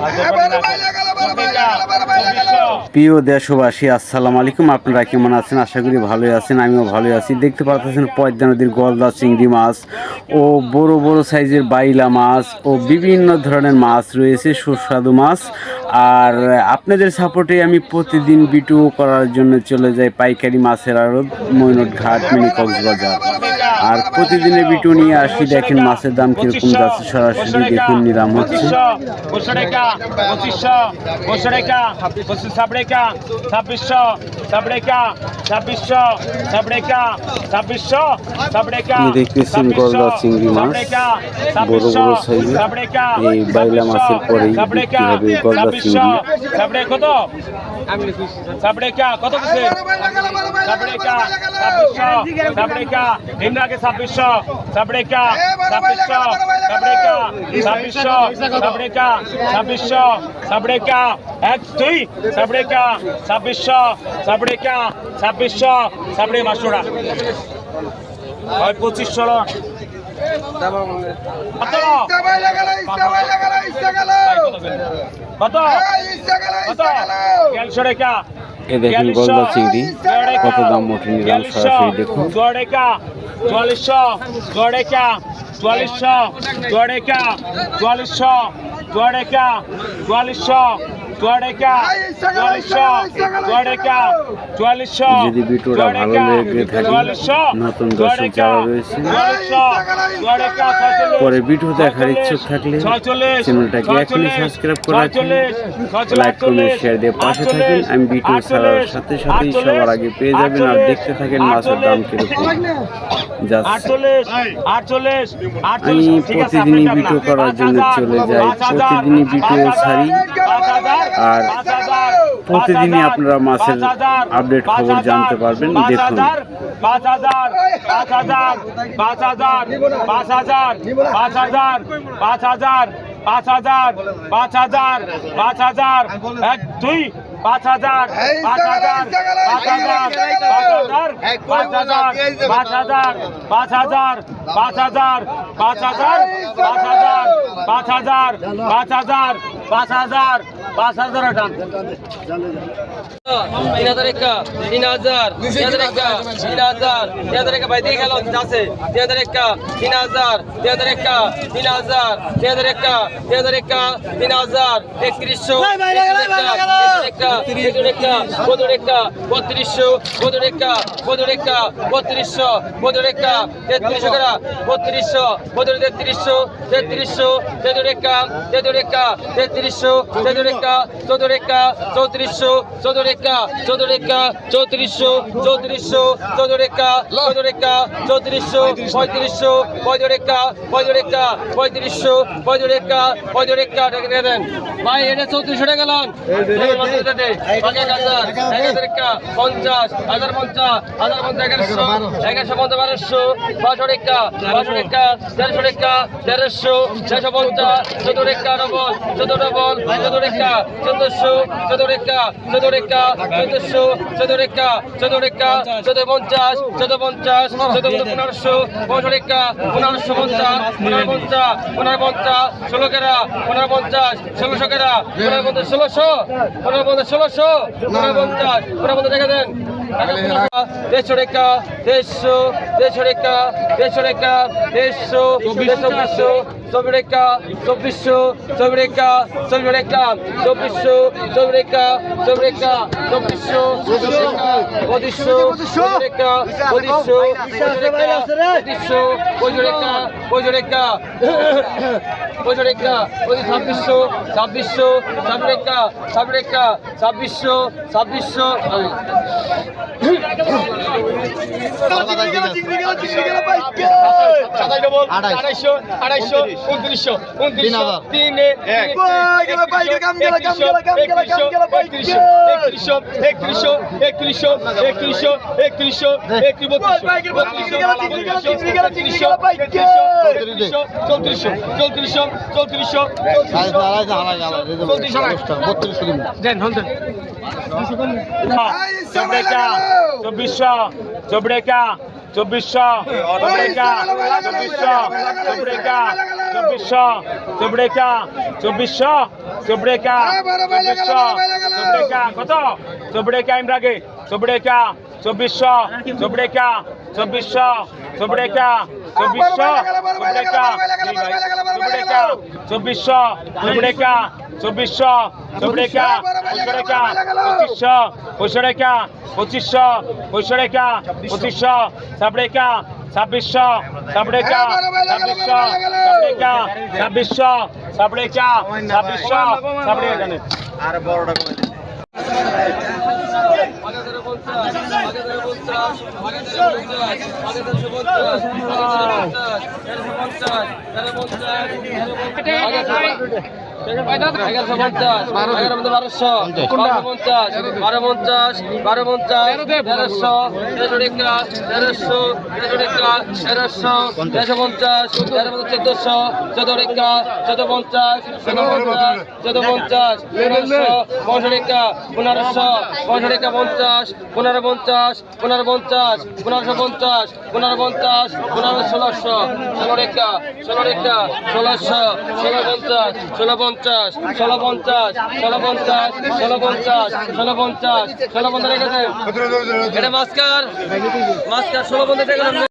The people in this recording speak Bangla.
Bana bayla প্রিয় দেশবাসী, আসসালামু আলাইকুম। আপনারা কেমন আছেন? আশা করি ভালোই আছেন, আমিও ভালোই আছি। দেখতে পাচ্ছেন পদ্মা নদীর গলদা চিংড়ি মাছ ও বড় বড় সাইজের বাইলা মাছ ও বিভিন্ন ধরনের মাছ রয়েছে, সুস্বাদু মাছ। আর আপনাদের সাপোর্টে আমি প্রতিদিন ভিডিও করার জন্য চলে যাই পাইকারি মাছের আড়ত মৈনট ঘাট মিনি কক্সবাজার আর প্রতিদিনের ভিডিও নিয়ে আসি, দেখেন মাছের দাম কীরকম যাচ্ছে, সরাসরি দেখুন নিরাম হচ্ছে। সাবরেকা ছাব্বিশশো সাবরেকা ছাব্বিশশো সাবড়েকা ছাব্বিশশো সাবড়েকা দেখতেছেন গলদা চিংড়ি মাছ বড় বড় সাইজের এই বাইলা মাছের পরেই বিক্রি হবে গলদা চিংড়ি সাবড়ে কত সাবড়েকা কত কিছু সাবড়েকা ছাব্বিশশো সাবড়েকা ইমরাকে ছাব্বিশশো সাবড়েকা ছাব্বিশশো সাবড়েকা ছাব্বিশশো সাবড়েকা ছাব্বিশশো সাবড়েকা এক দুই সাবড়েকা ছাব্বিশশো সাবড়েকা ছাব্বিশশো সাড়ে পাঁচশো টাকা হয় পঁচিশশো এ দেখুন গলদা চিংড়ি। কত দাম ওঠে নিলাম সরাসরি দেখুন। চুয়াল্লিশশো যদি ভিডিওটা ভালো লেগে থাকে। নতুন দর্শক যারা রয়েছে। পরে ভিডিও দেখার ইচ্ছুক থাকলে চ্যানেলটাকে এখনই সাবস্ক্রাইব করে রাখুন। লাইক কমেন্ট শেয়ার দিয়ে পাশে থাকুন। আমি ভিডিও ছাড়ার সাথে সাথেই সবার আগে পেয়ে যাবেন আর দেখতে থাকেন মাছের দাম কীরকম। আমি প্রতিদিনই ভিডিও করার জন্য চলে যাই। প্রতিদিনই ভিডিও ছাড়ি। আর প্রতিদিনই আপনারা মাছের আপডেট খবর জানতে পারবেন দেখুন পাঁচ হাজার পাঁচ হাজার পাঁচ হাজার পাঁচ হাজার পাঁচ হাজার পাঁচ হাজার পাঁচ হাজার পাঁচ হাজার পাঁচ হাজার এক দুই পাঁচ হাজার পাঁচ হাজার পাঁচ হাজার পাঁচ হাজার পাঁচ হাজার পাঁচ হাজার পাঁচ হাজার পাঁচ হাজার পাঁচ হাজার পাঁচ হাজার পাঁচ হাজার পাঁচ হাজার পাঁচ হাজার টান তিন হাজার একা তিন হাজার তিন হাজার একা তিন হাজার তিন হাজার একা ভাই দিয়ে গেল আছে তিন হাজার একা তিন হাজার তিন হাজার একা তিন হাজার তিন হাজার একা তিন হাজার একা তিন হাজার একত্রিশশো একা বেদরেখা বদরেখা বত্রিশশো বদরেখা বদরেখা বত্রিশশো বদরেখা তেত্রিশশো করা? বত্রিশশো বদর তেত্রিশশো তেত্রিশশো বেদরেখা বেদরেখা তেত্রিশশো বেদরেখা চৌদরেখা চৌত্রিশশো চৌদরেখা চৌদরেখা চৌত্রিশশো চৌত্রিশশো চৌদরেখা চৌদরেখা চৌত্রিশশো পঁয়ত্রিশশো পঁয়দরেখা পঁয়দরেখা পঁয়ত্রিশশো পঁয়দরেখা পঁয়দরেখা ভাই এটা চৌত্রিশশো টাকা লান ভাই এটা চৌত্রিশশো টাকা লন পঞ্চাশ, হাজার পঞ্চাশ হাজার পঞ্চাশ, এগারোশো এগারোশো পঞ্চাশ, বারোশো বারোশো রেখা বারোশো রেখা তেরোশো রেখা তেরোশো তেরোশো পঞ্চাশ, চোদ্দ রেখা ডবল, চোদ্দ ডবল, চোদ্দ রেখা চোদ্দশো, চোদ্দ রেখা চোদ্দ রেখা চোদ্দশো, চোদ্দ রেখা চোদ্দ রেখা চোদ্দ পঞ্চাশ চোদ্দ পঞ্চাশ পনেরোশো পনেরোশো রেখা পনেরোশো পঞ্চাশ, পনেরো পঞ্চাশ পনেরো পঞ্চাশ, ষোলো কেরা পনেরো পঞ্চাশ, ষোলোশো কেরা পঞ্চাশ, ষোলোশো, পনেরো পঞ্চাশ ষোলোশো পঞ্চাশ পঞ্চাশ টাকা দেন। হ্যাঁ, হ্যাঁ। দেড়শো টাকা দেড়শো দেড়শো টাকা দেড়শো টাকা দেড়শো চব্বিশশো চব্বিশ টাকা চব্বিশশো চব্বিশ টাকা চব্বিশ টাকা চব্বিশশো চব্বিশ টাকা চব্বিশ টাকা চব্বিশশো পঁচিশশো পঁচিশশো টাকা পঁচিশশো পঁচিশশো পঁচিশশো পঁচিশ টাকা পঁচিশ রেখা পঁচিশ ছাব্বিশশো ছাব্বিশশো ছাব্বিশ রেখা ছাব্বিশশো ছাব্বিশশো আড়াইশো আড়াইশো উনত্রিশশো উনত্রিশশো তিন একত্রিশশো একত্রিশশো একত্রিশশো একত্রিশশো একত্রিশশো একত্রিশশো একত্রিশশো চৌত্রিশশো চৌত্রিশশো চৌত্রিশশো চব্বিশশো চব্রেকা চব্বিশশো চব্রেকা চব্বিশশো চব্রেকা চব্বিশশো চব্রেকা চব্বিশশো চব্রেকা চব্বিশশো চব্রেকা কত চব্রেকা ইমরাগে চব্রেকা চব্বিশশো চব্রেকা চব্বিশশো চব্রেকা চব্বিশশো চব্রেকা চব্রেকা চব্বিশশো চব্রেকা চব্বিশশো চব্রেকা পঁচিশশো পঁচিশশো পঁচিশশো পঁচিশশো পঁচিশশো সাবরেকা ছাব্বিশশো সাবরেকা ছাব্বিশশো সাবরেকা ছাব্বিশশো সাবরেকা ছাব্বিশশো সাবরেকা জানে এগারোশো পঞ্চাশ বারোশো বারো পঞ্চাশ বারো পঞ্চাশ বারো পঞ্চাশ তেরোশো তেরোশো টেকা তেরোশো তেরোশো টেকা তেরোশো তেরোশো পঞ্চাশ তেরো মধ্যে চোদ্দশো চোদ্দ টেকা চোদ্দ পঞ্চাশ চোদ্দ পঞ্চাশ চোদ্দ পঞ্চাশ পনেরোশো পনেরোশো টেকা পনেরোশো পনেরোশো টেকা পঞ্চাশ পনেরো পঞ্চাশ পনেরো পঞ্চাশ পনেরোশো পঞ্চাশ পনেরো পঞ্চাশ পনেরো ষোলোশো ষোলো টেকা ষোলো টেকা ষোলোশো ষোলো পঞ্চাশ ষোলো পঞ্চাশ ষোলো পঞ্চাশ ষোলো পঞ্চাশ ষোলো পঞ্চাশ ষোলো পঞ্চাশ ষোলো পঞ্চাশ রেখেছেন এটা মাস্কার মাস্কার ষোলো পঞ্চাশ